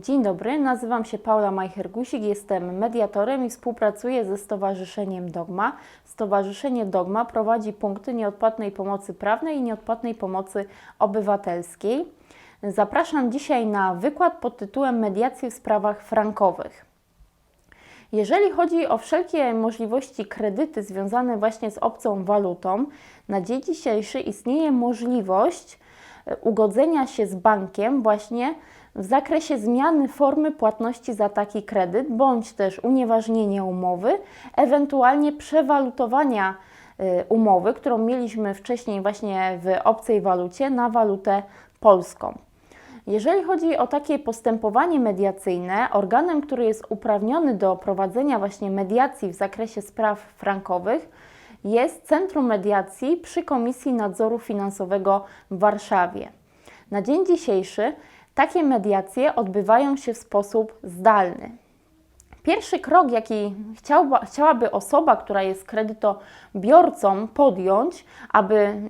Dzień dobry, nazywam się Paula Majcher-Gusik, jestem mediatorem i współpracuję ze Stowarzyszeniem Dogma. Stowarzyszenie Dogma prowadzi punkty nieodpłatnej pomocy prawnej i nieodpłatnej pomocy obywatelskiej. Zapraszam dzisiaj na wykład pod tytułem Mediacje w sprawach frankowych. Jeżeli chodzi o wszelkie możliwości kredyty związane właśnie z obcą walutą, na dzień dzisiejszy istnieje możliwość e, ugodzenia się z bankiem właśnie w zakresie zmiany formy płatności za taki kredyt, bądź też unieważnienia umowy, ewentualnie przewalutowania y, umowy, którą mieliśmy wcześniej właśnie w obcej walucie, na walutę polską. Jeżeli chodzi o takie postępowanie mediacyjne, organem, który jest uprawniony do prowadzenia właśnie mediacji w zakresie spraw frankowych, jest Centrum Mediacji przy Komisji Nadzoru Finansowego w Warszawie. Na dzień dzisiejszy takie mediacje odbywają się w sposób zdalny. Pierwszy krok, jaki chciałaby osoba, która jest kredytobiorcą, podjąć, aby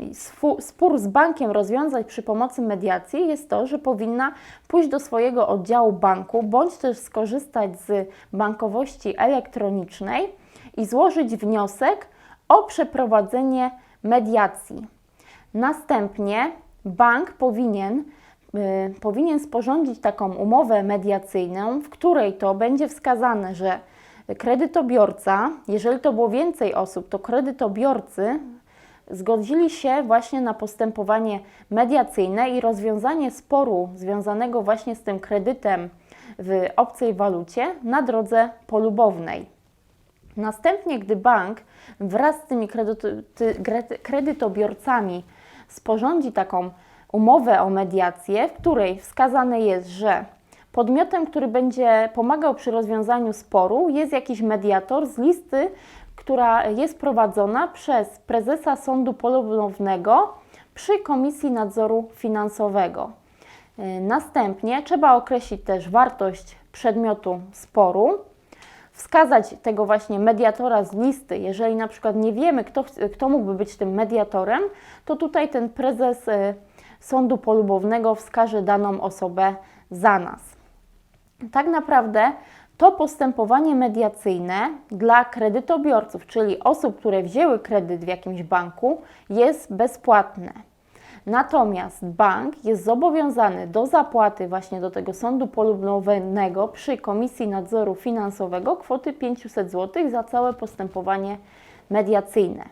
spór z bankiem rozwiązać przy pomocy mediacji, jest to, że powinna pójść do swojego oddziału banku bądź też skorzystać z bankowości elektronicznej i złożyć wniosek o przeprowadzenie mediacji. Następnie bank powinien powinien sporządzić taką umowę mediacyjną, w której to będzie wskazane, że kredytobiorca, jeżeli to było więcej osób, to kredytobiorcy zgodzili się właśnie na postępowanie mediacyjne i rozwiązanie sporu związanego właśnie z tym kredytem w obcej walucie na drodze polubownej. Następnie, gdy bank wraz z tymi kredytobiorcami sporządzi taką umowę o mediację, w której wskazane jest, że podmiotem, który będzie pomagał przy rozwiązaniu sporu, jest jakiś mediator z listy, która jest prowadzona przez prezesa Sądu Polubownego przy Komisji Nadzoru Finansowego. Y, Następnie trzeba określić też wartość przedmiotu sporu, wskazać tego właśnie mediatora z listy. Jeżeli na przykład nie wiemy, kto, kto mógłby być tym mediatorem, to tutaj ten prezes y, sądu polubownego wskaże daną osobę za nas. Tak naprawdę to postępowanie mediacyjne dla kredytobiorców, czyli osób, które wzięły kredyt w jakimś banku, jest bezpłatne. Natomiast bank jest zobowiązany do zapłaty właśnie do tego sądu polubownego przy Komisji Nadzoru Finansowego kwoty 500 zł za całe postępowanie mediacyjne.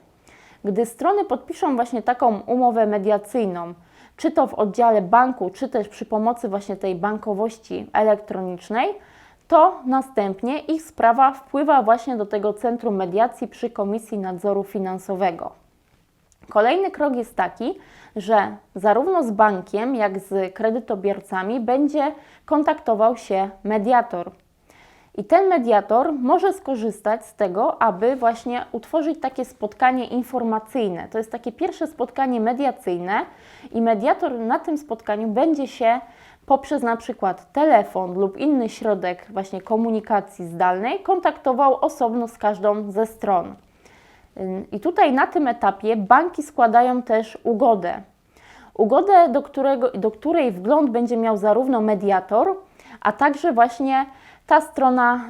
Gdy strony podpiszą właśnie taką umowę mediacyjną, czy to w oddziale banku, czy też przy pomocy właśnie tej bankowości elektronicznej, to następnie ich sprawa wpływa właśnie do tego Centrum Mediacji przy Komisji Nadzoru Finansowego. Kolejny krok jest taki, że zarówno z bankiem, jak z kredytobiorcami będzie kontaktował się mediator. I ten mediator może skorzystać z tego, aby właśnie utworzyć takie spotkanie informacyjne. To jest takie pierwsze spotkanie mediacyjne i mediator na tym spotkaniu będzie się poprzez na przykład telefon lub inny środek właśnie komunikacji zdalnej kontaktował osobno z każdą ze stron. I tutaj na tym etapie banki składają też ugodę. Ugodę, do, którego, do której wgląd będzie miał zarówno mediator, a także właśnie ta strona,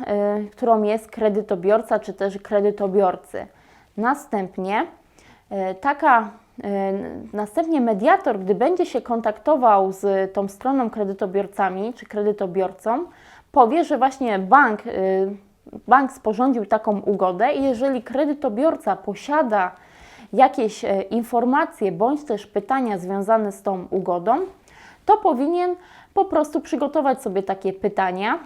y, którą jest kredytobiorca czy też kredytobiorcy. Następnie y, taka, y, następnie mediator, gdy będzie się kontaktował z tą stroną kredytobiorcami czy kredytobiorcą, powie, że właśnie bank, bank sporządził taką ugodę i jeżeli kredytobiorca posiada jakieś e, informacje bądź też pytania związane z tą ugodą, to powinien po prostu przygotować sobie takie pytania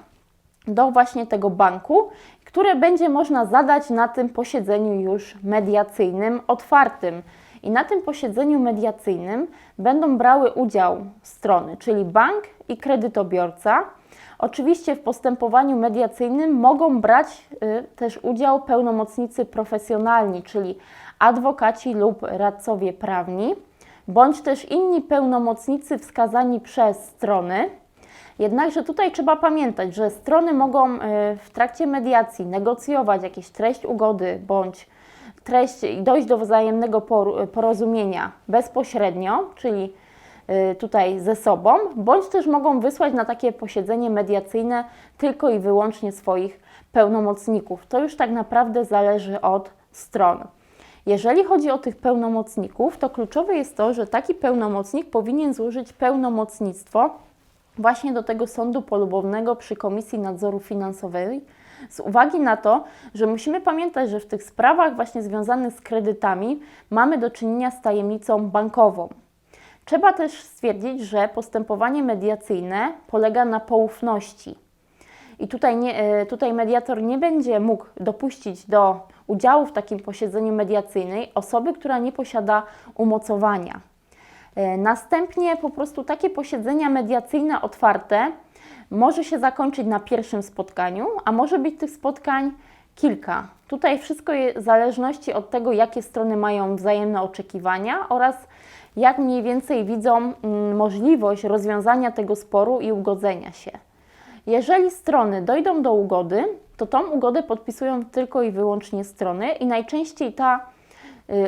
do właśnie tego banku, które będzie można zadać na tym posiedzeniu już mediacyjnym, otwartym. I na tym posiedzeniu mediacyjnym będą brały udział strony, czyli bank i kredytobiorca. Oczywiście w postępowaniu mediacyjnym mogą brać y, też udział pełnomocnicy profesjonalni, czyli adwokaci lub radcowie prawni, bądź też inni pełnomocnicy wskazani przez strony. Jednakże tutaj trzeba pamiętać, że strony mogą y, w trakcie mediacji negocjować jakieś treść ugody bądź treść i dojść do wzajemnego por- porozumienia bezpośrednio, czyli y, tutaj ze sobą, bądź też mogą wysłać na takie posiedzenie mediacyjne tylko i wyłącznie swoich pełnomocników. To już tak naprawdę zależy od stron. Jeżeli chodzi o tych pełnomocników, to kluczowe jest to, że taki pełnomocnik powinien złożyć pełnomocnictwo właśnie do tego sądu polubownego przy Komisji Nadzoru Finansowego, z uwagi na to, że musimy pamiętać, że w tych sprawach właśnie związanych z kredytami mamy do czynienia z tajemnicą bankową. Trzeba też stwierdzić, że postępowanie mediacyjne polega na poufności. I tutaj, nie, e, tutaj mediator nie będzie mógł dopuścić do udziału w takim posiedzeniu mediacyjnej osoby, która nie posiada umocowania. E, Następnie po prostu takie posiedzenia mediacyjne otwarte może się zakończyć na pierwszym spotkaniu, a może być tych spotkań kilka. Tutaj wszystko w zależności od tego, jakie strony mają wzajemne oczekiwania oraz jak mniej więcej widzą mm, możliwość rozwiązania tego sporu i ugodzenia się. Jeżeli strony dojdą do ugody, to tą ugodę podpisują tylko i wyłącznie strony i najczęściej ta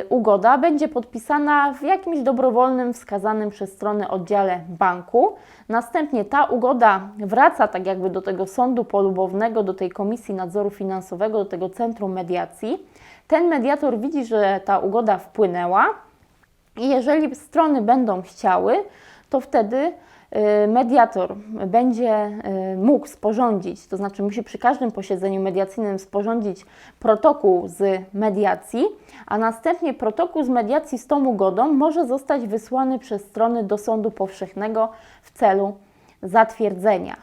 ugoda będzie podpisana w jakimś dobrowolnym, wskazanym przez stronę oddziale banku. Następnie ta ugoda wraca tak jakby do tego sądu polubownego, do tej Komisji Nadzoru Finansowego, do tego Centrum Mediacji. Ten mediator widzi, że ta ugoda wpłynęła i jeżeli strony będą chciały, to wtedy y, mediator będzie y, mógł sporządzić, to znaczy musi przy każdym posiedzeniu mediacyjnym sporządzić protokół z mediacji, a następnie protokół z mediacji z tą ugodą może zostać wysłany przez strony do sądu powszechnego w celu zatwierdzenia.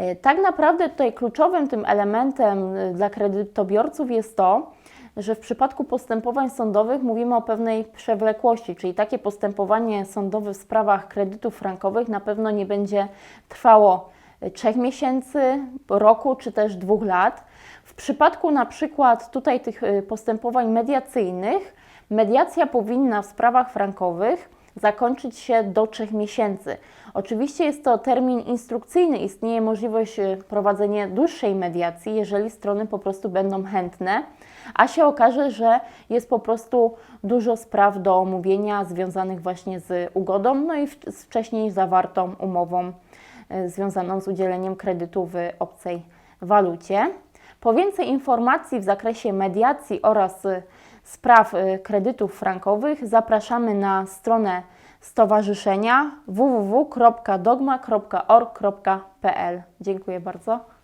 Y, Tak naprawdę tutaj kluczowym tym elementem y, dla kredytobiorców jest to, że w przypadku postępowań sądowych mówimy o pewnej przewlekłości, czyli takie postępowanie sądowe w sprawach kredytów frankowych na pewno nie będzie trwało trzech miesięcy, roku czy też dwóch lat. W przypadku na przykład tutaj tych y, postępowań mediacyjnych, mediacja powinna w sprawach frankowych zakończyć się do trzech miesięcy. Oczywiście jest to termin instrukcyjny, istnieje możliwość y, prowadzenia dłuższej mediacji, jeżeli strony po prostu będą chętne, a się okaże, że jest po prostu dużo spraw do omówienia związanych właśnie z ugodą, no i z wcześniej zawartą umową y, związaną z udzieleniem kredytu w obcej walucie. Po więcej informacji w zakresie mediacji oraz y, spraw y, kredytów frankowych zapraszamy na stronę stowarzyszenia www.dogma.org.pl. Dziękuję bardzo.